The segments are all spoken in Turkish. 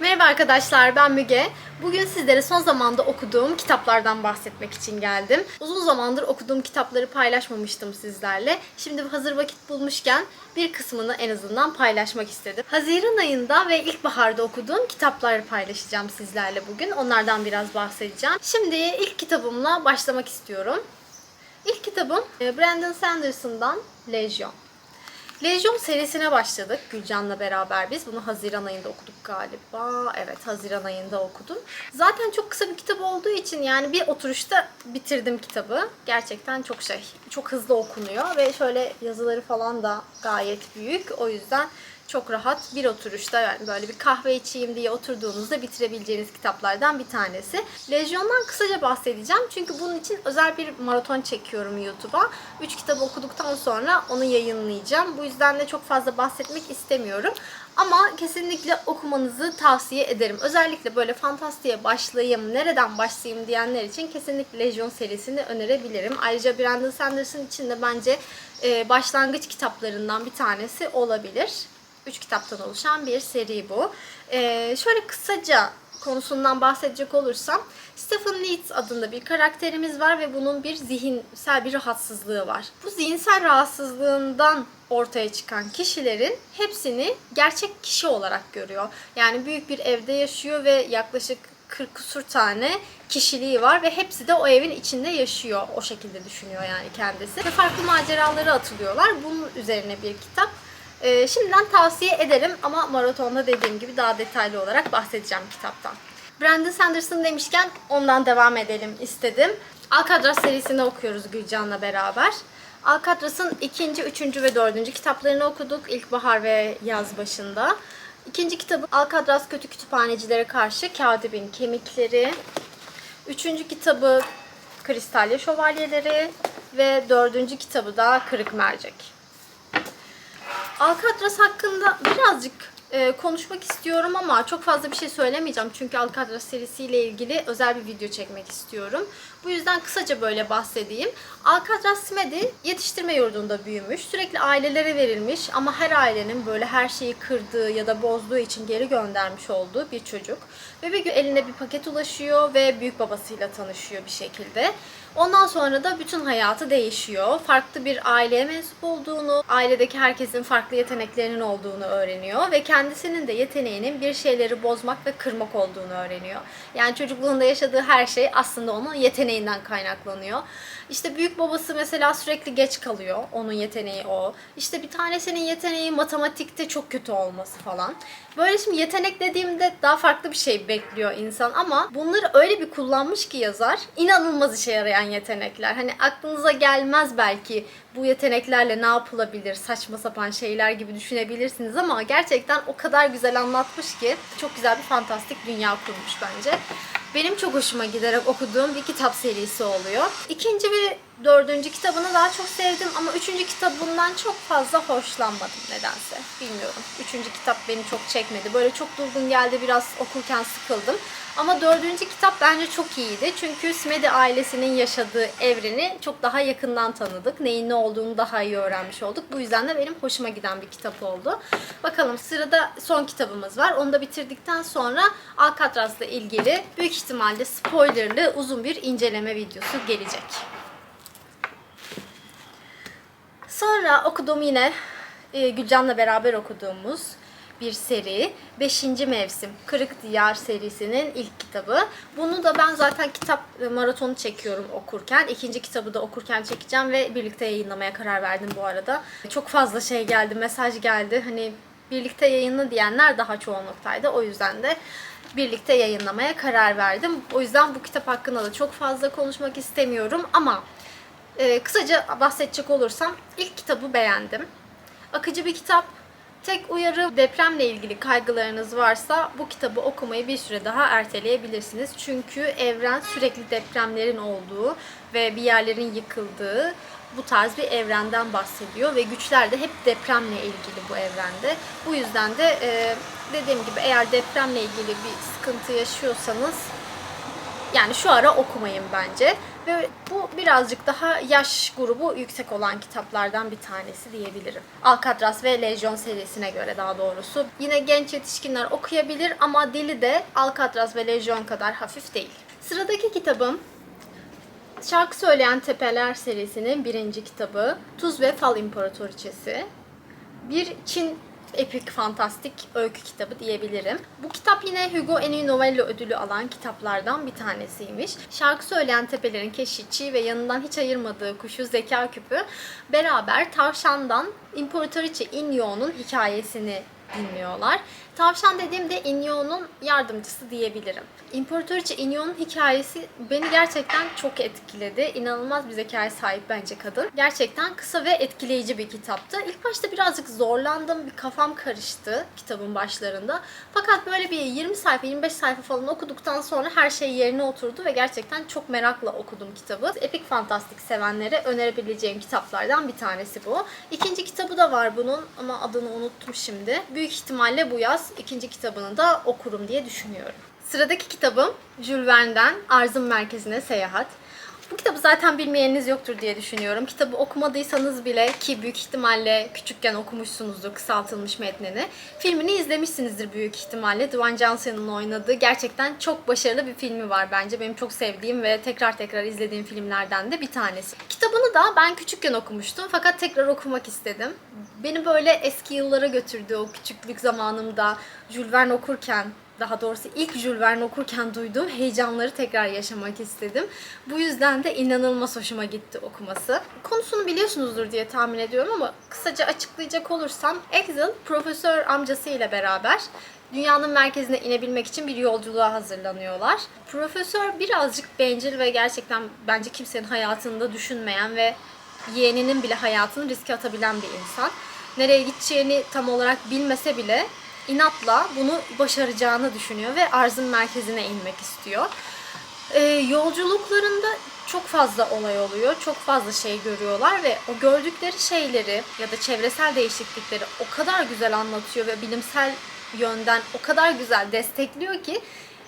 Merhaba arkadaşlar ben Müge. Bugün sizlere son zamanda okuduğum kitaplardan bahsetmek için geldim. Uzun zamandır okuduğum kitapları paylaşmamıştım sizlerle. Şimdi hazır vakit bulmuşken bir kısmını en azından paylaşmak istedim. Haziran ayında ve ilkbaharda okuduğum kitapları paylaşacağım sizlerle bugün. Onlardan biraz bahsedeceğim. Şimdi ilk kitabımla başlamak istiyorum. İlk kitabım e, Brandon Sanderson'dan Lejyon. Lejyon serisine başladık Gülcan'la beraber biz. Bunu Haziran ayında okuduk galiba. Evet Haziran ayında okudum. Zaten çok kısa bir kitap olduğu için yani bir oturuşta bitirdim kitabı. Gerçekten çok şey, çok hızlı okunuyor ve şöyle yazıları falan da gayet büyük. O yüzden çok rahat bir oturuşta yani böyle bir kahve içeyim diye oturduğunuzda bitirebileceğiniz kitaplardan bir tanesi. Lejyon'dan kısaca bahsedeceğim. Çünkü bunun için özel bir maraton çekiyorum YouTube'a. 3 kitabı okuduktan sonra onu yayınlayacağım. Bu yüzden de çok fazla bahsetmek istemiyorum. Ama kesinlikle okumanızı tavsiye ederim. Özellikle böyle fantastiğe başlayayım, nereden başlayayım diyenler için kesinlikle Lejyon serisini önerebilirim. Ayrıca Brandon Sanderson için de bence e, başlangıç kitaplarından bir tanesi olabilir. 3 kitaptan oluşan bir seri bu. Ee, şöyle kısaca konusundan bahsedecek olursam Stephen Leeds adında bir karakterimiz var ve bunun bir zihinsel bir rahatsızlığı var. Bu zihinsel rahatsızlığından ortaya çıkan kişilerin hepsini gerçek kişi olarak görüyor. Yani büyük bir evde yaşıyor ve yaklaşık 40 küsur tane kişiliği var ve hepsi de o evin içinde yaşıyor. O şekilde düşünüyor yani kendisi. Ve farklı maceralara atılıyorlar. Bunun üzerine bir kitap. Ee, şimdiden tavsiye ederim ama maratonda dediğim gibi daha detaylı olarak bahsedeceğim kitaptan. Brandon Sanderson demişken ondan devam edelim istedim. Alcatraz serisini okuyoruz Gülcan'la beraber. Alcatraz'ın ikinci, üçüncü ve dördüncü kitaplarını okuduk ilkbahar ve yaz başında. İkinci kitabı Alcatraz Kötü Kütüphanecilere Karşı Kağıdibin Kemikleri. Üçüncü kitabı Kristalya Şövalyeleri ve dördüncü kitabı da Kırık Mercek. Alcatraz hakkında birazcık e, konuşmak istiyorum ama çok fazla bir şey söylemeyeceğim. Çünkü Alcatraz serisiyle ilgili özel bir video çekmek istiyorum. Bu yüzden kısaca böyle bahsedeyim. Alcatraz Smedi yetiştirme yurdunda büyümüş. Sürekli ailelere verilmiş ama her ailenin böyle her şeyi kırdığı ya da bozduğu için geri göndermiş olduğu bir çocuk. Ve bir gün eline bir paket ulaşıyor ve büyük babasıyla tanışıyor bir şekilde. Ondan sonra da bütün hayatı değişiyor. Farklı bir aileye mensup olduğunu, ailedeki herkesin farklı yeteneklerinin olduğunu öğreniyor ve kendisinin de yeteneğinin bir şeyleri bozmak ve kırmak olduğunu öğreniyor. Yani çocukluğunda yaşadığı her şey aslında onun yeteneğinden kaynaklanıyor. İşte büyük babası mesela sürekli geç kalıyor. Onun yeteneği o. İşte bir tanesinin yeteneği matematikte çok kötü olması falan. Böyle şimdi yetenek dediğimde daha farklı bir şey bekliyor insan ama bunları öyle bir kullanmış ki yazar inanılmaz işe yarayan yetenekler. Hani aklınıza gelmez belki bu yeteneklerle ne yapılabilir saçma sapan şeyler gibi düşünebilirsiniz ama gerçekten o kadar güzel anlatmış ki çok güzel bir fantastik dünya kurmuş bence. Benim çok hoşuma giderek okuduğum bir kitap serisi oluyor. İkinci ve dördüncü kitabını daha çok sevdim ama üçüncü kitabından çok fazla hoşlanmadım nedense. Bilmiyorum. Üçüncü kitap beni çok çekmedi. Böyle çok durgun geldi biraz okurken sıkıldım. Ama dördüncü kitap bence çok iyiydi. Çünkü Smedi ailesinin yaşadığı evreni çok daha yakından tanıdık. Neyin ne olduğunu daha iyi öğrenmiş olduk. Bu yüzden de benim hoşuma giden bir kitap oldu. Bakalım sırada son kitabımız var. Onu da bitirdikten sonra Alcatraz'la ilgili büyük ihtimalle spoilerlı uzun bir inceleme videosu gelecek. Sonra okuduğum yine e, Gülcan'la beraber okuduğumuz bir seri. Beşinci mevsim Kırık Diyar serisinin ilk kitabı. Bunu da ben zaten kitap e, maratonu çekiyorum okurken. İkinci kitabı da okurken çekeceğim ve birlikte yayınlamaya karar verdim bu arada. Çok fazla şey geldi, mesaj geldi. Hani birlikte yayınla diyenler daha çoğunluktaydı. O yüzden de birlikte yayınlamaya karar verdim. O yüzden bu kitap hakkında da çok fazla konuşmak istemiyorum ama e, kısaca bahsedecek olursam ilk kitabı beğendim. Akıcı bir kitap. Tek uyarı depremle ilgili kaygılarınız varsa bu kitabı okumayı bir süre daha erteleyebilirsiniz. Çünkü evren sürekli depremlerin olduğu ve bir yerlerin yıkıldığı bu tarz bir evrenden bahsediyor ve güçler de hep depremle ilgili bu evrende. Bu yüzden de e, dediğim gibi eğer depremle ilgili bir sıkıntı yaşıyorsanız yani şu ara okumayın bence. Ve bu birazcık daha yaş grubu yüksek olan kitaplardan bir tanesi diyebilirim. Alcatraz ve Lejyon serisine göre daha doğrusu. Yine genç yetişkinler okuyabilir ama dili de Alcatraz ve Lejyon kadar hafif değil. Sıradaki kitabım Şarkı Söyleyen Tepeler serisinin birinci kitabı Tuz ve Fal İmparatoriçesi. Bir Çin epik fantastik öykü kitabı diyebilirim. Bu kitap yine Hugo en iyi novella ödülü alan kitaplardan bir tanesiymiş. Şarkı söyleyen tepelerin keşişçi ve yanından hiç ayırmadığı kuşu Zeka Küpü beraber tavşandan İmparatoriçe Inyo'nun hikayesini dinliyorlar. Tavşan dediğimde Inyo'nun yardımcısı diyebilirim. İmparatoriçe Inyo'nun hikayesi beni gerçekten çok etkiledi. İnanılmaz bir zekaya sahip bence kadın. Gerçekten kısa ve etkileyici bir kitaptı. İlk başta birazcık zorlandım, bir kafam karıştı kitabın başlarında. Fakat böyle bir 20 sayfa, 25 sayfa falan okuduktan sonra her şey yerine oturdu ve gerçekten çok merakla okudum kitabı. Epik fantastik sevenlere önerebileceğim kitaplardan bir tanesi bu. İkinci kitabı da var bunun ama adını unuttum şimdi. Büyük ihtimalle bu yaz ikinci kitabını da okurum diye düşünüyorum. Sıradaki kitabım Jules Verne'den Arzın Merkezine Seyahat. Bu kitabı zaten bilmeyeniniz yoktur diye düşünüyorum. Kitabı okumadıysanız bile ki büyük ihtimalle küçükken okumuşsunuzdur kısaltılmış metnini. Filmini izlemişsinizdir büyük ihtimalle. Dwayne Johnson'ın oynadığı gerçekten çok başarılı bir filmi var bence. Benim çok sevdiğim ve tekrar tekrar izlediğim filmlerden de bir tanesi. Kitabını da ben küçükken okumuştum fakat tekrar okumak istedim. Beni böyle eski yıllara götürdü o küçüklük zamanımda Jules Verne okurken daha doğrusu ilk Jules Verne okurken duyduğum heyecanları tekrar yaşamak istedim. Bu yüzden de inanılmaz hoşuma gitti okuması. Konusunu biliyorsunuzdur diye tahmin ediyorum ama kısaca açıklayacak olursam Exil profesör amcasıyla beraber dünyanın merkezine inebilmek için bir yolculuğa hazırlanıyorlar. Profesör birazcık bencil ve gerçekten bence kimsenin hayatında düşünmeyen ve yeğeninin bile hayatını riske atabilen bir insan. Nereye gideceğini tam olarak bilmese bile inatla bunu başaracağını düşünüyor ve arzın merkezine inmek istiyor. Ee, yolculuklarında çok fazla olay oluyor, çok fazla şey görüyorlar ve o gördükleri şeyleri ya da çevresel değişiklikleri o kadar güzel anlatıyor ve bilimsel yönden o kadar güzel destekliyor ki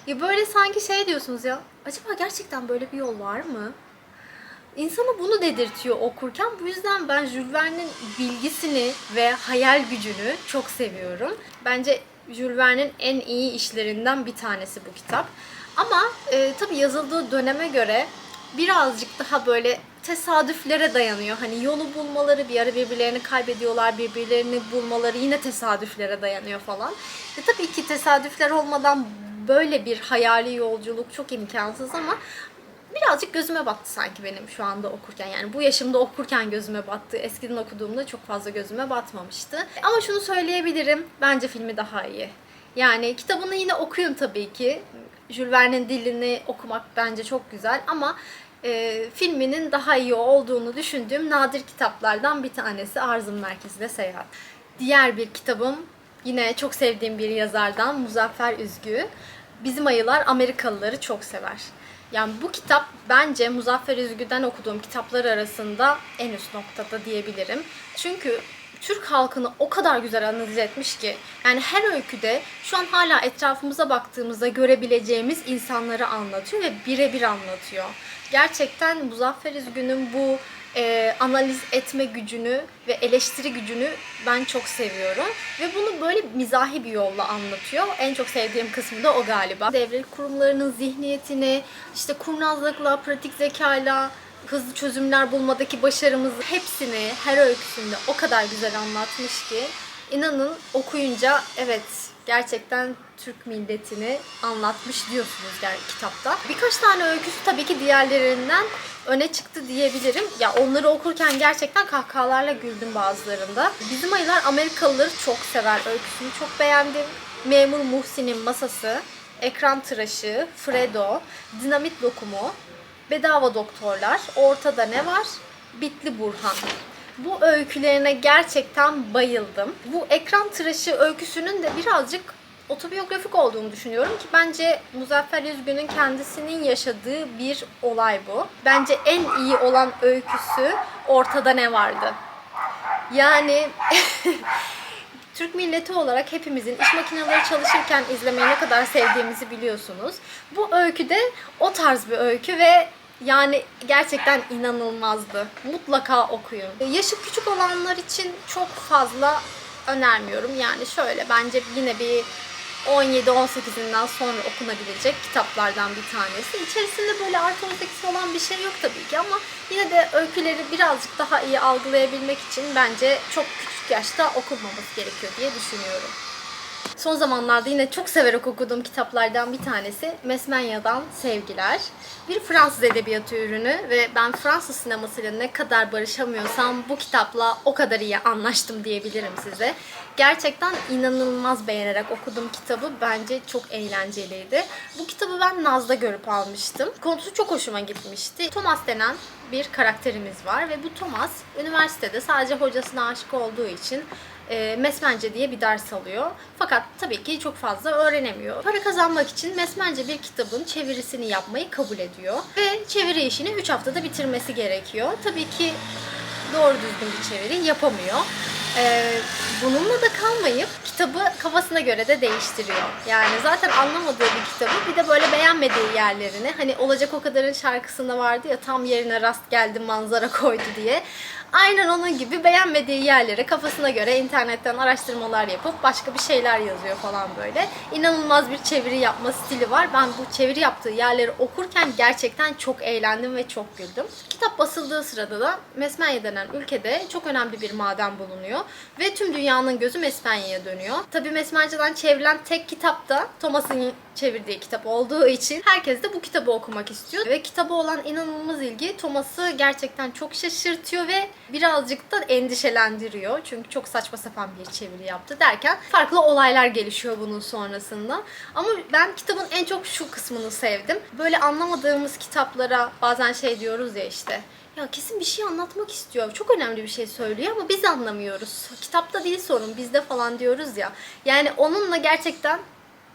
ya böyle sanki şey diyorsunuz ya acaba gerçekten böyle bir yol var mı? İnsana bunu dedirtiyor okurken. Bu yüzden ben Jules Verne'in bilgisini ve hayal gücünü çok seviyorum. Bence Jules Verne'in en iyi işlerinden bir tanesi bu kitap. Ama e, tabii yazıldığı döneme göre birazcık daha böyle tesadüflere dayanıyor. Hani yolu bulmaları, bir ara birbirlerini kaybediyorlar, birbirlerini bulmaları yine tesadüflere dayanıyor falan. E tabii ki tesadüfler olmadan böyle bir hayali yolculuk çok imkansız ama birazcık gözüme battı sanki benim şu anda okurken. Yani bu yaşımda okurken gözüme battı. Eskiden okuduğumda çok fazla gözüme batmamıştı. Ama şunu söyleyebilirim. Bence filmi daha iyi. Yani kitabını yine okuyun tabii ki. Jules Verne'in dilini okumak bence çok güzel ama e, filminin daha iyi olduğunu düşündüğüm nadir kitaplardan bir tanesi Arzın Merkezi'ne Seyahat. Diğer bir kitabım yine çok sevdiğim bir yazardan Muzaffer Üzgü. Bizim ayılar Amerikalıları çok sever. Yani bu kitap bence Muzaffer Üzgü'den okuduğum kitaplar arasında en üst noktada diyebilirim. Çünkü Türk halkını o kadar güzel analiz etmiş ki yani her öyküde şu an hala etrafımıza baktığımızda görebileceğimiz insanları anlatıyor ve birebir anlatıyor. Gerçekten Muzaffer Üzgü'nün bu e, analiz etme gücünü ve eleştiri gücünü ben çok seviyorum. Ve bunu böyle mizahi bir yolla anlatıyor. En çok sevdiğim kısmı da o galiba. Devlet kurumlarının zihniyetini, işte kurnazlıkla, pratik zekayla, hızlı çözümler bulmadaki başarımızı hepsini her öyküsünde o kadar güzel anlatmış ki inanın okuyunca evet gerçekten Türk milletini anlatmış diyorsunuz yani kitapta. Birkaç tane öyküsü tabii ki diğerlerinden öne çıktı diyebilirim. Ya onları okurken gerçekten kahkahalarla güldüm bazılarında. Bizim ayılar Amerikalıları çok sever öyküsünü çok beğendim. Memur Muhsin'in masası, ekran tıraşı, Fredo, dinamit lokumu, bedava doktorlar, ortada ne var? Bitli Burhan. Bu öykülerine gerçekten bayıldım. Bu ekran tıraşı öyküsünün de birazcık otobiyografik olduğunu düşünüyorum ki bence Muzaffer Üzgün'ün kendisinin yaşadığı bir olay bu. Bence en iyi olan öyküsü Ortada Ne Vardı. Yani Türk milleti olarak hepimizin iş makineleri çalışırken izlemeyi ne kadar sevdiğimizi biliyorsunuz. Bu öykü de o tarz bir öykü ve Yani gerçekten inanılmazdı. Mutlaka okuyun. Yaşı küçük olanlar için çok fazla önermiyorum. Yani şöyle bence yine bir 17-18'inden sonra okunabilecek kitaplardan bir tanesi. İçerisinde böyle artı 18 olan bir şey yok tabii ki ama yine de öyküleri birazcık daha iyi algılayabilmek için bence çok küçük yaşta okunmaması gerekiyor diye düşünüyorum. Son zamanlarda yine çok severek okuduğum kitaplardan bir tanesi Mesmenya'dan Sevgiler. Bir Fransız edebiyatı ürünü ve ben Fransız sinemasıyla ne kadar barışamıyorsam bu kitapla o kadar iyi anlaştım diyebilirim size. Gerçekten inanılmaz beğenerek okuduğum kitabı bence çok eğlenceliydi. Bu kitabı ben Naz'da görüp almıştım. Konusu çok hoşuma gitmişti. Thomas denen bir karakterimiz var ve bu Thomas üniversitede sadece hocasına aşık olduğu için e, mesmence diye bir ders alıyor. Fakat tabii ki çok fazla öğrenemiyor. Para kazanmak için mesmence bir kitabın çevirisini yapmayı kabul ediyor. Ve çeviri işini 3 haftada bitirmesi gerekiyor. Tabii ki doğru düzgün bir çeviri yapamıyor. Ee, bununla da kalmayıp kitabı kafasına göre de değiştiriyor. Yani zaten anlamadığı bir kitabı bir de böyle beğenmediği yerlerini hani olacak o kadarın şarkısında vardı ya tam yerine rast geldi manzara koydu diye. Aynen onun gibi beğenmediği yerlere kafasına göre internetten araştırmalar yapıp başka bir şeyler yazıyor falan böyle. İnanılmaz bir çeviri yapma stili var. Ben bu çeviri yaptığı yerleri okurken gerçekten çok eğlendim ve çok güldüm. Kitap basıldığı sırada da Mesmenya denen ülkede çok önemli bir maden bulunuyor ve tüm dünyanın gözü Mesmenya'ya dönüyor. Tabii Mesmenca'dan çevrilen tek kitap da Thomas'ın çevirdiği kitap olduğu için herkes de bu kitabı okumak istiyor. Ve kitaba olan inanılmaz ilgi Thomas'ı gerçekten çok şaşırtıyor ve birazcık da endişelendiriyor. Çünkü çok saçma sapan bir çeviri yaptı derken farklı olaylar gelişiyor bunun sonrasında. Ama ben kitabın en çok şu kısmını sevdim. Böyle anlamadığımız kitaplara bazen şey diyoruz ya işte ya kesin bir şey anlatmak istiyor. Çok önemli bir şey söylüyor ama biz anlamıyoruz. Kitapta değil sorun bizde falan diyoruz ya. Yani onunla gerçekten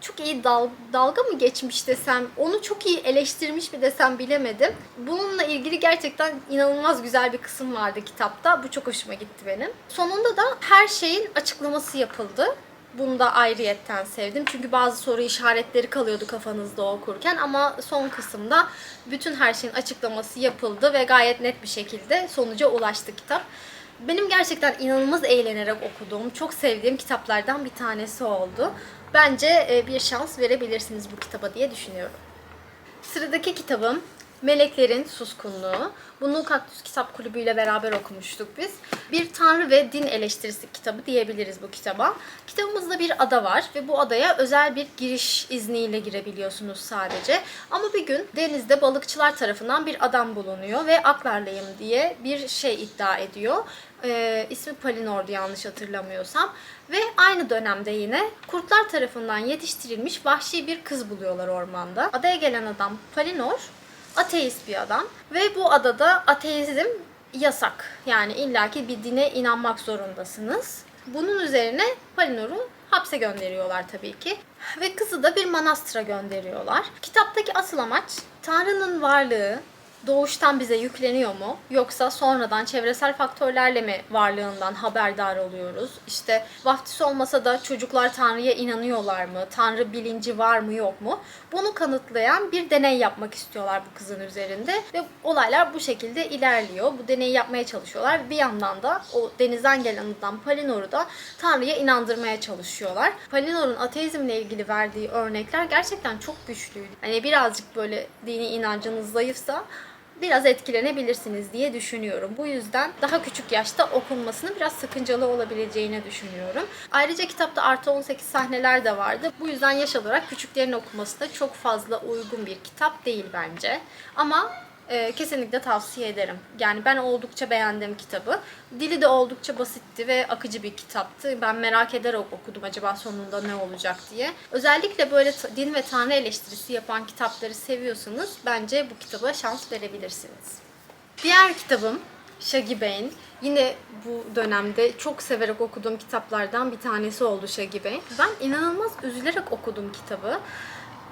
çok iyi dal, dalga mı geçmiş desem, onu çok iyi eleştirmiş mi desem bilemedim. Bununla ilgili gerçekten inanılmaz güzel bir kısım vardı kitapta. Bu çok hoşuma gitti benim. Sonunda da her şeyin açıklaması yapıldı. Bunu da ayrıyetten sevdim. Çünkü bazı soru işaretleri kalıyordu kafanızda okurken ama son kısımda bütün her şeyin açıklaması yapıldı ve gayet net bir şekilde sonuca ulaştı kitap. Benim gerçekten inanılmaz eğlenerek okuduğum, çok sevdiğim kitaplardan bir tanesi oldu. Bence e, bir şans verebilirsiniz bu kitaba diye düşünüyorum. Sıradaki kitabım Meleklerin Suskunluğu. Bunu Kaktüs Kitap Kulübü ile beraber okumuştuk biz. Bir tanrı ve din eleştirisi kitabı diyebiliriz bu kitaba. Kitabımızda bir ada var ve bu adaya özel bir giriş izniyle girebiliyorsunuz sadece. Ama bir gün denizde balıkçılar tarafından bir adam bulunuyor ve aklarlayım diye bir şey iddia ediyor. Ee, ismi Palinor'du yanlış hatırlamıyorsam. Ve aynı dönemde yine kurtlar tarafından yetiştirilmiş vahşi bir kız buluyorlar ormanda. Adaya gelen adam Palinor ateist bir adam ve bu adada ateizm yasak. Yani illaki bir dine inanmak zorundasınız. Bunun üzerine Palinor'u hapse gönderiyorlar tabii ki. Ve kızı da bir manastıra gönderiyorlar. Kitaptaki asıl amaç Tanrı'nın varlığı doğuştan bize yükleniyor mu? Yoksa sonradan çevresel faktörlerle mi varlığından haberdar oluyoruz? İşte vaftiz olmasa da çocuklar Tanrı'ya inanıyorlar mı? Tanrı bilinci var mı yok mu? Bunu kanıtlayan bir deney yapmak istiyorlar bu kızın üzerinde ve olaylar bu şekilde ilerliyor. Bu deneyi yapmaya çalışıyorlar. Bir yandan da o denizden gelen adam Palinor'u da Tanrı'ya inandırmaya çalışıyorlar. Palinor'un ateizmle ilgili verdiği örnekler gerçekten çok güçlüydü. Hani birazcık böyle dini inancınız zayıfsa biraz etkilenebilirsiniz diye düşünüyorum. Bu yüzden daha küçük yaşta okunmasının biraz sakıncalı olabileceğini düşünüyorum. Ayrıca kitapta artı 18 sahneler de vardı. Bu yüzden yaş olarak küçüklerin okuması da çok fazla uygun bir kitap değil bence. Ama e, kesinlikle tavsiye ederim. Yani ben oldukça beğendim kitabı. Dili de oldukça basitti ve akıcı bir kitaptı. Ben merak ederek okudum acaba sonunda ne olacak diye. Özellikle böyle din ve tanrı eleştirisi yapan kitapları seviyorsanız bence bu kitaba şans verebilirsiniz. Diğer kitabım Shaggy Bane. Yine bu dönemde çok severek okuduğum kitaplardan bir tanesi oldu Shaggy Bane. Ben inanılmaz üzülerek okudum kitabı.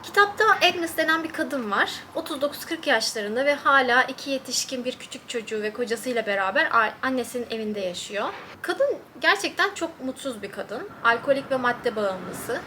Kitapta Agnes denen bir kadın var. 39-40 yaşlarında ve hala iki yetişkin bir küçük çocuğu ve kocasıyla beraber annesinin evinde yaşıyor. Kadın gerçekten çok mutsuz bir kadın. Alkolik ve madde bağımlısı.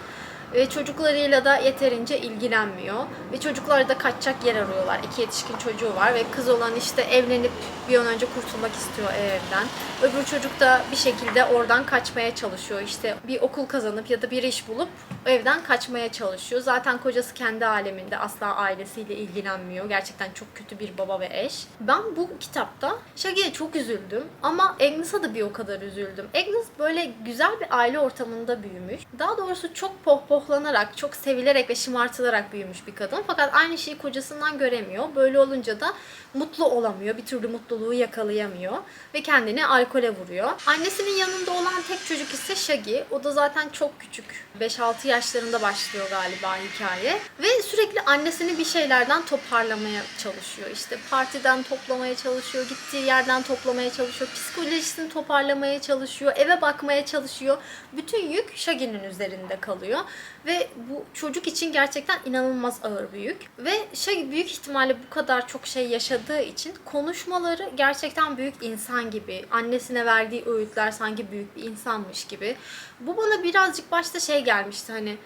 Ve çocuklarıyla da yeterince ilgilenmiyor. Ve çocuklar da kaçacak yer arıyorlar. İki yetişkin çocuğu var ve kız olan işte evlenip bir an önce kurtulmak istiyor evden. Öbür çocuk da bir şekilde oradan kaçmaya çalışıyor. İşte bir okul kazanıp ya da bir iş bulup evden kaçmaya çalışıyor. Zaten kocası kendi aleminde asla ailesiyle ilgilenmiyor. Gerçekten çok kötü bir baba ve eş. Ben bu kitapta Shaggy'e çok üzüldüm ama Agnes'a da bir o kadar üzüldüm. Agnes böyle güzel bir aile ortamında büyümüş. Daha doğrusu çok pohpohlanarak, çok sevilerek ve şımartılarak büyümüş bir kadın. Fakat aynı şeyi kocasından göremiyor. Böyle olunca da mutlu olamıyor. Bir türlü mutluluğu yakalayamıyor. Ve kendini alkole vuruyor. Annesinin yanında olan tek çocuk ise Shaggy. O da zaten çok küçük. 5-6 yaşlarında başlıyor galiba hikaye. Ve sürekli annesini bir şeylerden toparlamaya çalışıyor. İşte partiden toplamaya çalışıyor. Gittiği yerden toplamaya çalışıyor. Psikolojisini toparlamaya çalışıyor. Eve bakmaya çalışıyor. Bütün yük Shaggy'nin üzerinde kalıyor. Ve bu çocuk için gerçekten inanılmaz ağır bir yük. Ve Shaggy büyük ihtimalle bu kadar çok şey yaşadığı için konuşmaları gerçekten büyük insan gibi. Annesine verdiği öğütler sanki büyük bir insanmış gibi. Bu bana birazcık başta şey gelmişti hani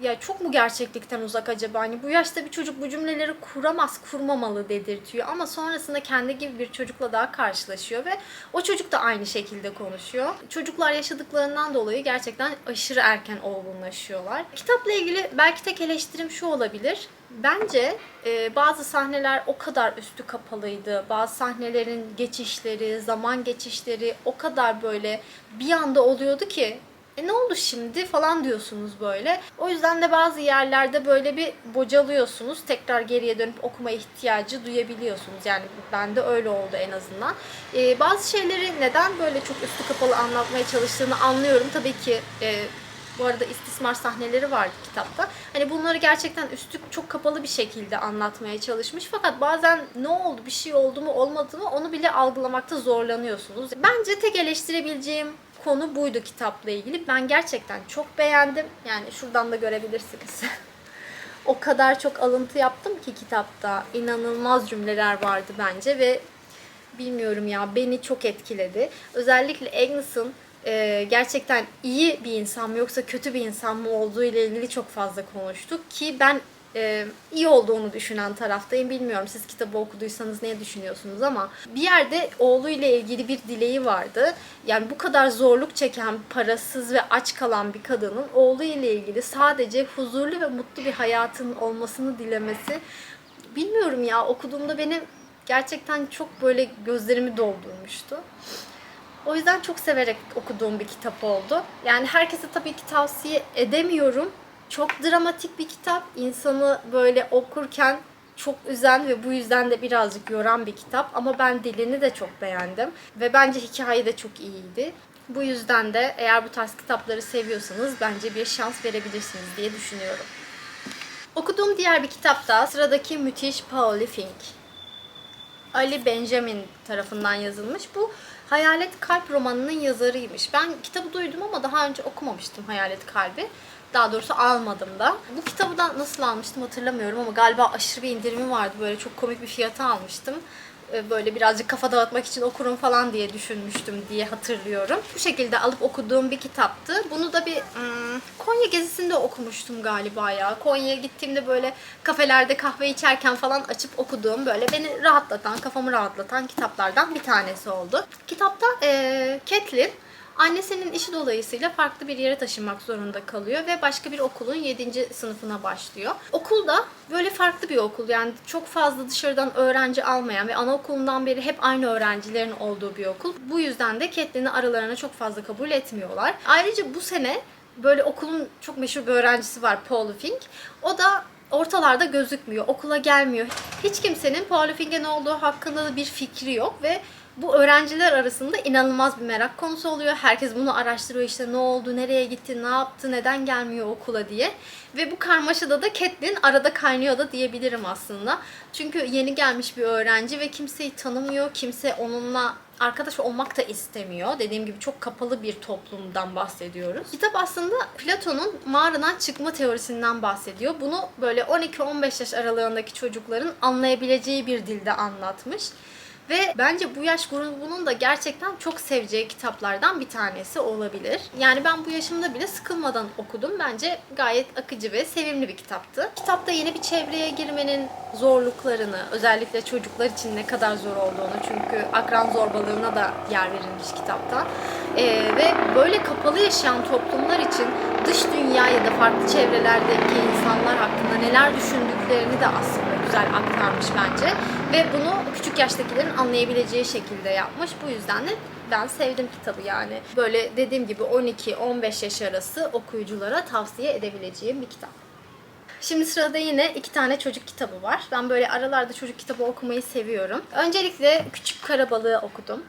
ya çok mu gerçeklikten uzak acaba? Hani bu yaşta bir çocuk bu cümleleri kuramaz, kurmamalı dedirtiyor. Ama sonrasında kendi gibi bir çocukla daha karşılaşıyor ve o çocuk da aynı şekilde konuşuyor. Çocuklar yaşadıklarından dolayı gerçekten aşırı erken olgunlaşıyorlar. Kitapla ilgili belki tek eleştirim şu olabilir. Bence e, bazı sahneler o kadar üstü kapalıydı. Bazı sahnelerin geçişleri, zaman geçişleri o kadar böyle bir anda oluyordu ki e ne oldu şimdi falan diyorsunuz böyle. O yüzden de bazı yerlerde böyle bir bocalıyorsunuz. Tekrar geriye dönüp okuma ihtiyacı duyabiliyorsunuz. Yani bende öyle oldu en azından. E, bazı şeyleri neden böyle çok üstü kapalı anlatmaya çalıştığını anlıyorum. Tabii ki e, bu arada istismar sahneleri vardı kitapta. Hani bunları gerçekten üstü çok kapalı bir şekilde anlatmaya çalışmış. Fakat bazen ne oldu, bir şey oldu mu olmadı mı onu bile algılamakta zorlanıyorsunuz. Bence tek eleştirebileceğim konu buydu kitapla ilgili. Ben gerçekten çok beğendim. Yani şuradan da görebilirsiniz. o kadar çok alıntı yaptım ki kitapta. İnanılmaz cümleler vardı bence ve bilmiyorum ya beni çok etkiledi. Özellikle Agnes'ın e, gerçekten iyi bir insan mı yoksa kötü bir insan mı olduğu ile ilgili çok fazla konuştuk ki ben e, iyi olduğunu düşünen taraftayım. Bilmiyorum siz kitabı okuduysanız ne düşünüyorsunuz ama bir yerde oğluyla ilgili bir dileği vardı. Yani bu kadar zorluk çeken, parasız ve aç kalan bir kadının oğlu ile ilgili sadece huzurlu ve mutlu bir hayatın olmasını dilemesi bilmiyorum ya okuduğumda beni gerçekten çok böyle gözlerimi doldurmuştu. O yüzden çok severek okuduğum bir kitap oldu. Yani herkese tabii ki tavsiye edemiyorum. Çok dramatik bir kitap. İnsanı böyle okurken çok üzen ve bu yüzden de birazcık yoran bir kitap. Ama ben dilini de çok beğendim. Ve bence hikaye de çok iyiydi. Bu yüzden de eğer bu tarz kitapları seviyorsanız bence bir şans verebilirsiniz diye düşünüyorum. Okuduğum diğer bir kitap da sıradaki müthiş Pauli Fink. Ali Benjamin tarafından yazılmış. Bu Hayalet Kalp romanının yazarıymış. Ben kitabı duydum ama daha önce okumamıştım Hayalet Kalbi. Daha doğrusu almadım da. Bu kitabı da nasıl almıştım hatırlamıyorum ama galiba aşırı bir indirimi vardı. Böyle çok komik bir fiyata almıştım. Ee, Böyle birazcık kafa dağıtmak için okurum falan diye düşünmüştüm diye hatırlıyorum. Bu şekilde alıp okuduğum bir kitaptı. Bunu da bir hmm, Konya gezisinde okumuştum galiba ya. Konya'ya gittiğimde böyle kafelerde kahve içerken falan açıp okuduğum böyle beni rahatlatan, kafamı rahatlatan kitaplardan bir tanesi oldu. Kitapta ee, Catelyn Annesinin işi dolayısıyla farklı bir yere taşınmak zorunda kalıyor ve başka bir okulun 7. sınıfına başlıyor. Okulda böyle farklı bir okul yani çok fazla dışarıdan öğrenci almayan ve anaokulundan beri hep aynı öğrencilerin olduğu bir okul. Bu yüzden de Catelyn'i aralarına çok fazla kabul etmiyorlar. Ayrıca bu sene böyle okulun çok meşhur bir öğrencisi var Paul Fink. O da ortalarda gözükmüyor, okula gelmiyor. Hiç kimsenin Paul Fink'e ne olduğu hakkında da bir fikri yok ve bu öğrenciler arasında inanılmaz bir merak konusu oluyor. Herkes bunu araştırıyor işte ne oldu, nereye gitti, ne yaptı, neden gelmiyor okula diye. Ve bu karmaşada da Catelyn arada kaynıyor da diyebilirim aslında. Çünkü yeni gelmiş bir öğrenci ve kimseyi tanımıyor. Kimse onunla arkadaş olmak da istemiyor. Dediğim gibi çok kapalı bir toplumdan bahsediyoruz. Kitap aslında Platon'un mağaradan çıkma teorisinden bahsediyor. Bunu böyle 12-15 yaş aralığındaki çocukların anlayabileceği bir dilde anlatmış. Ve bence bu yaş grubunun da gerçekten çok seveceği kitaplardan bir tanesi olabilir. Yani ben bu yaşımda bile sıkılmadan okudum. Bence gayet akıcı ve sevimli bir kitaptı. Kitapta yeni bir çevreye girmenin zorluklarını, özellikle çocuklar için ne kadar zor olduğunu çünkü akran zorbalığına da yer verilmiş kitapta. Ee, ve böyle kapalı yaşayan toplumlar için dış dünya ya da farklı çevrelerdeki insanlar hakkında neler düşündüklerini de aslında güzel aktarmış bence. Ve bunu küçük yaştakilerin anlayabileceği şekilde yapmış. Bu yüzden de ben sevdim kitabı yani. Böyle dediğim gibi 12-15 yaş arası okuyuculara tavsiye edebileceğim bir kitap. Şimdi sırada yine iki tane çocuk kitabı var. Ben böyle aralarda çocuk kitabı okumayı seviyorum. Öncelikle Küçük Karabalığı okudum.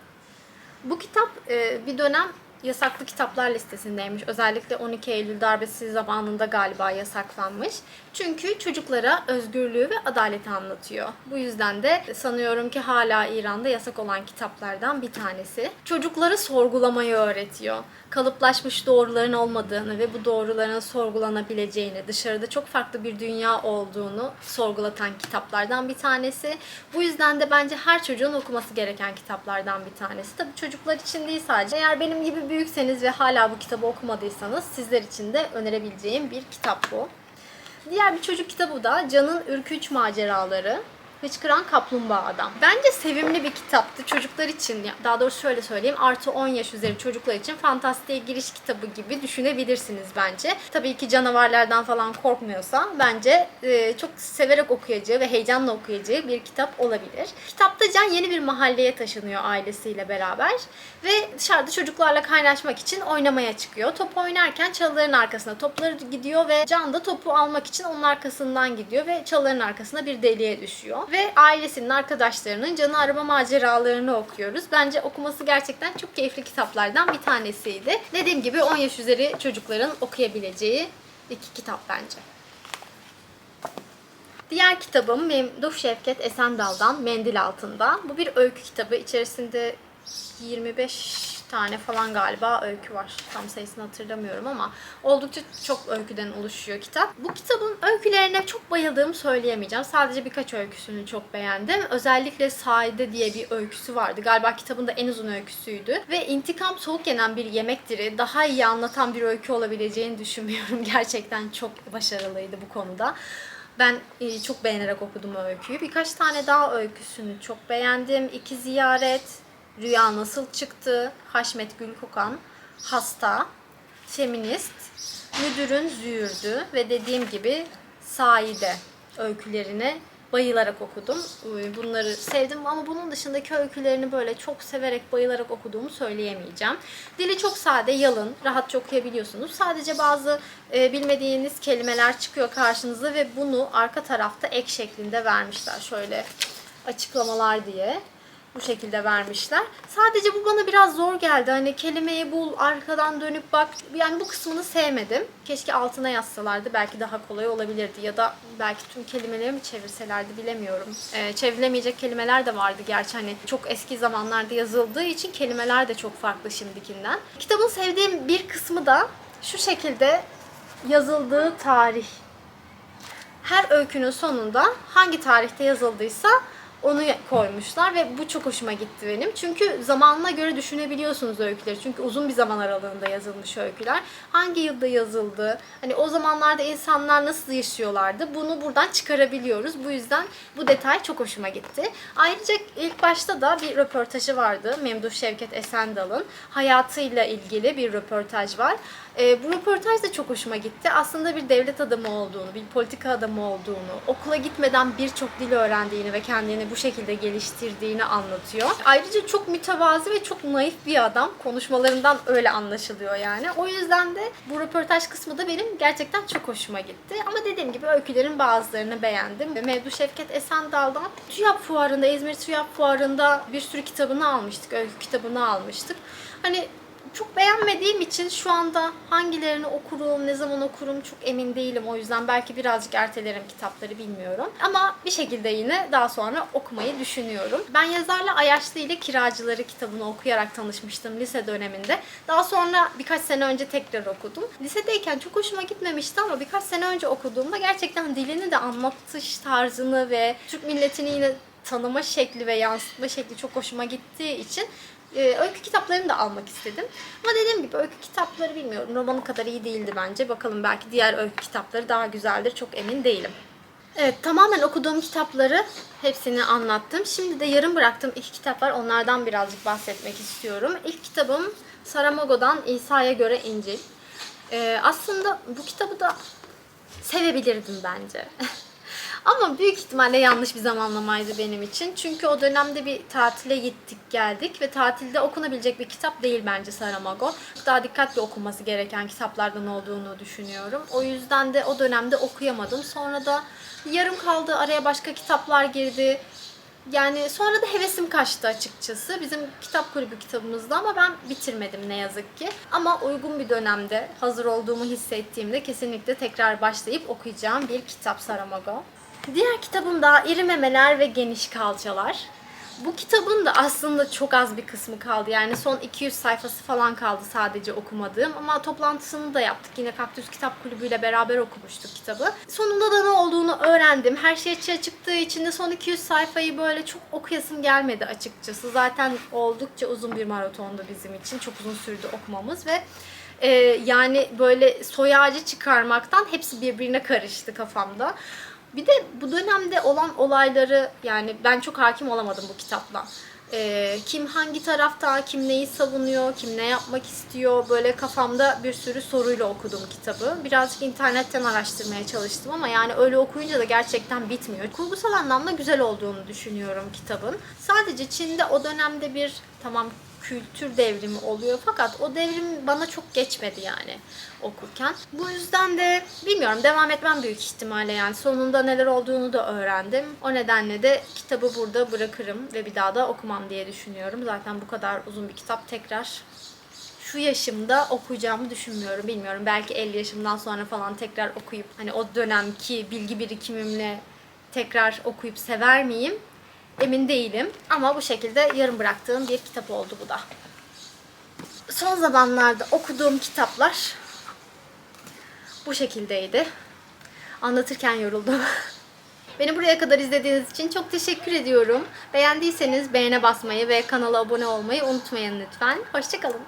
Bu kitap e, bir dönem yasaklı kitaplar listesindeymiş. Özellikle 12 Eylül darbesi zamanında galiba yasaklanmış. Çünkü çocuklara özgürlüğü ve adaleti anlatıyor. Bu yüzden de sanıyorum ki hala İran'da yasak olan kitaplardan bir tanesi. Çocuklara sorgulamayı öğretiyor. Kalıplaşmış doğruların olmadığını ve bu doğruların sorgulanabileceğini, dışarıda çok farklı bir dünya olduğunu sorgulatan kitaplardan bir tanesi. Bu yüzden de bence her çocuğun okuması gereken kitaplardan bir tanesi. Tabii çocuklar için değil sadece. Eğer benim gibi büyükseniz ve hala bu kitabı okumadıysanız sizler için de önerebileceğim bir kitap bu. Diğer bir çocuk kitabı da Can'ın Ürkünç Maceraları. Hıçkıran Kaplumbağa Adam. Bence sevimli bir kitaptı. Çocuklar için, daha doğrusu şöyle söyleyeyim, artı 10 yaş üzeri çocuklar için fantastiğe giriş kitabı gibi düşünebilirsiniz bence. Tabii ki canavarlardan falan korkmuyorsa bence e, çok severek okuyacağı ve heyecanla okuyacağı bir kitap olabilir. Kitapta Can yeni bir mahalleye taşınıyor ailesiyle beraber ve dışarıda çocuklarla kaynaşmak için oynamaya çıkıyor. Top oynarken çalıların arkasına topları gidiyor ve Can da topu almak için onun arkasından gidiyor ve çalıların arkasına bir deliğe düşüyor. Ve ailesinin, arkadaşlarının Can'ı arama maceralarını okuyoruz. Bence okuması gerçekten çok keyifli kitaplardan bir tanesiydi. Dediğim gibi 10 yaş üzeri çocukların okuyabileceği iki kitap bence. Diğer kitabım Memduh Şevket Esendal'dan Mendil Altında. Bu bir öykü kitabı. İçerisinde 25 tane falan galiba öykü var. Tam sayısını hatırlamıyorum ama oldukça çok öyküden oluşuyor kitap. Bu kitabın öykülerine çok bayıldığımı söyleyemeyeceğim. Sadece birkaç öyküsünü çok beğendim. Özellikle Saide diye bir öyküsü vardı. Galiba kitabın da en uzun öyküsüydü. Ve intikam soğuk yenen bir yemektir'i daha iyi anlatan bir öykü olabileceğini düşünmüyorum. Gerçekten çok başarılıydı bu konuda. Ben e, çok beğenerek okudum öyküyü. Birkaç tane daha öyküsünü çok beğendim. İki Ziyaret, Rüya Nasıl Çıktı, Haşmet Gülkokan, Hasta, Feminist, Müdürün Züğürdü ve dediğim gibi Saide öykülerini bayılarak okudum. Bunları sevdim ama bunun dışındaki öykülerini böyle çok severek, bayılarak okuduğumu söyleyemeyeceğim. Dili çok sade, yalın, rahatça okuyabiliyorsunuz. Sadece bazı e, bilmediğiniz kelimeler çıkıyor karşınıza ve bunu arka tarafta ek şeklinde vermişler. Şöyle açıklamalar diye bu şekilde vermişler. Sadece bu bana biraz zor geldi. Hani kelimeyi bul, arkadan dönüp bak. Yani bu kısmını sevmedim. Keşke altına yazsalardı. Belki daha kolay olabilirdi. Ya da belki tüm kelimeleri mi çevirselerdi bilemiyorum. Ee, çevrilemeyecek kelimeler de vardı gerçi. Hani çok eski zamanlarda yazıldığı için kelimeler de çok farklı şimdikinden. Kitabın sevdiğim bir kısmı da şu şekilde yazıldığı tarih her öykünün sonunda hangi tarihte yazıldıysa onu koymuşlar ve bu çok hoşuma gitti benim. Çünkü zamanına göre düşünebiliyorsunuz öyküleri. Çünkü uzun bir zaman aralığında yazılmış öyküler. Hangi yılda yazıldı? Hani o zamanlarda insanlar nasıl yaşıyorlardı? Bunu buradan çıkarabiliyoruz. Bu yüzden bu detay çok hoşuma gitti. Ayrıca ilk başta da bir röportajı vardı. Memduh Şevket Esendal'ın hayatıyla ilgili bir röportaj var. E, bu röportaj da çok hoşuma gitti. Aslında bir devlet adamı olduğunu, bir politika adamı olduğunu, okula gitmeden birçok dil öğrendiğini ve kendini bu şekilde geliştirdiğini anlatıyor. Ayrıca çok mütevazi ve çok naif bir adam. Konuşmalarından öyle anlaşılıyor yani. O yüzden de bu röportaj kısmı da benim gerçekten çok hoşuma gitti. Ama dediğim gibi öykülerin bazılarını beğendim. Mevdu Şevket Esendal'dan TÜYAP Fuarı'nda, İzmir TÜYAP Fuarı'nda bir sürü kitabını almıştık. Öykü kitabını almıştık. Hani çok beğenmediğim için şu anda hangilerini okurum, ne zaman okurum çok emin değilim. O yüzden belki birazcık ertelerim kitapları bilmiyorum. Ama bir şekilde yine daha sonra okumayı düşünüyorum. Ben yazarla Ayaşlı ile Kiracıları kitabını okuyarak tanışmıştım lise döneminde. Daha sonra birkaç sene önce tekrar okudum. Lisedeyken çok hoşuma gitmemişti ama birkaç sene önce okuduğumda gerçekten dilini de anlatış tarzını ve Türk milletini yine tanıma şekli ve yansıtma şekli çok hoşuma gittiği için e, öykü kitaplarını da almak istedim. Ama dediğim gibi öykü kitapları bilmiyorum. Romanı kadar iyi değildi bence. Bakalım belki diğer öykü kitapları daha güzeldir. Çok emin değilim. Evet tamamen okuduğum kitapları hepsini anlattım. Şimdi de yarım bıraktığım iki kitap var. Onlardan birazcık bahsetmek istiyorum. İlk kitabım Saramago'dan İsa'ya göre İncil. Ee, aslında bu kitabı da sevebilirdim bence. Ama büyük ihtimalle yanlış bir zamanlamaydı benim için. Çünkü o dönemde bir tatile gittik geldik ve tatilde okunabilecek bir kitap değil bence Saramago. Daha dikkatli okunması gereken kitaplardan olduğunu düşünüyorum. O yüzden de o dönemde okuyamadım. Sonra da yarım kaldı araya başka kitaplar girdi. Yani sonra da hevesim kaçtı açıkçası. Bizim kitap kulübü kitabımızda ama ben bitirmedim ne yazık ki. Ama uygun bir dönemde hazır olduğumu hissettiğimde kesinlikle tekrar başlayıp okuyacağım bir kitap Saramago. Diğer kitabım da İri Memeler ve Geniş Kalçalar. Bu kitabın da aslında çok az bir kısmı kaldı. Yani son 200 sayfası falan kaldı sadece okumadığım. Ama toplantısını da yaptık. Yine Kaktüs Kitap Kulübü ile beraber okumuştuk kitabı. Sonunda da ne olduğunu öğrendim. Her şey açığa çıktığı için de son 200 sayfayı böyle çok okuyasım gelmedi açıkçası. Zaten oldukça uzun bir maratondu bizim için. Çok uzun sürdü okumamız ve e, yani böyle soy ağacı çıkarmaktan hepsi birbirine karıştı kafamda. Bir de bu dönemde olan olayları yani ben çok hakim olamadım bu kitapla. Ee, kim hangi tarafta, kim neyi savunuyor, kim ne yapmak istiyor böyle kafamda bir sürü soruyla okudum kitabı. Birazcık internetten araştırmaya çalıştım ama yani öyle okuyunca da gerçekten bitmiyor. Kurgusal anlamda güzel olduğunu düşünüyorum kitabın. Sadece Çin'de o dönemde bir tamam kültür devrimi oluyor fakat o devrim bana çok geçmedi yani okurken. Bu yüzden de bilmiyorum devam etmem büyük ihtimalle yani sonunda neler olduğunu da öğrendim. O nedenle de kitabı burada bırakırım ve bir daha da okumam diye düşünüyorum. Zaten bu kadar uzun bir kitap tekrar şu yaşımda okuyacağımı düşünmüyorum. Bilmiyorum belki 50 yaşımdan sonra falan tekrar okuyup hani o dönemki bilgi birikimimle tekrar okuyup sever miyim? Emin değilim. Ama bu şekilde yarım bıraktığım bir kitap oldu bu da. Son zamanlarda okuduğum kitaplar bu şekildeydi. Anlatırken yoruldum. Beni buraya kadar izlediğiniz için çok teşekkür ediyorum. Beğendiyseniz beğene basmayı ve kanala abone olmayı unutmayın lütfen. Hoşçakalın.